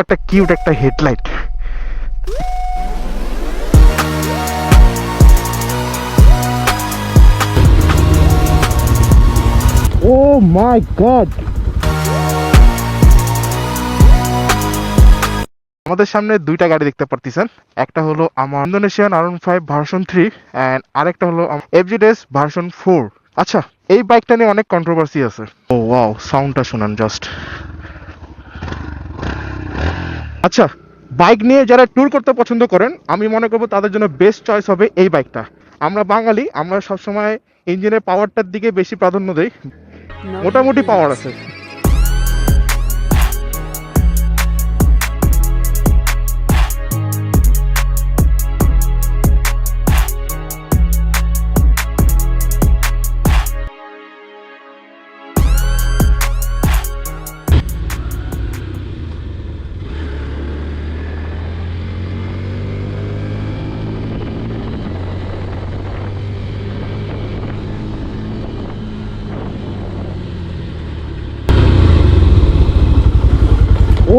একটা কিউট একটা হেডলাইট ও মাই গড আমাদের সামনে দুইটা গাড়ি দেখতে পারতেছেন একটা হলো আমার Indonesian Aaron five version three and আরেকটা হলো এফজিডেস ভার্সন ফোর আচ্ছা এই বাইকটা নিয়ে অনেক কন্ট্রোভার্সি আছে। ও ওয়াও সাউন্ডটা শোনান জাস্ট আচ্ছা বাইক নিয়ে যারা ট্যুর করতে পছন্দ করেন, আমি মনে করব তাদের জন্য বেস্ট চয়েস হবে এই বাইকটা। আমরা বাঙালি, আমরা সবসময় ইঞ্জিনের পাওয়ারটার দিকে বেশি প্রাধান্য দিই। মোটামুটি পাওয়ার আছে।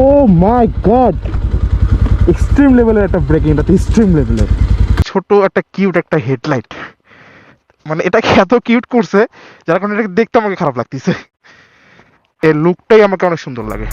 ও মাই গড এক্সট্রিম লেভেলের একটা ব্রেকিং এটা এক্সট্রিম লেভেলের ছোট একটা কিউট একটা হেডলাইট মানে এটা এত কিউট করছে? যার কারণে এটাকে দেখতে আমাকে খারাপ লাগতেছে। এর লুকটাই আমাকে অনেক সুন্দর লাগে।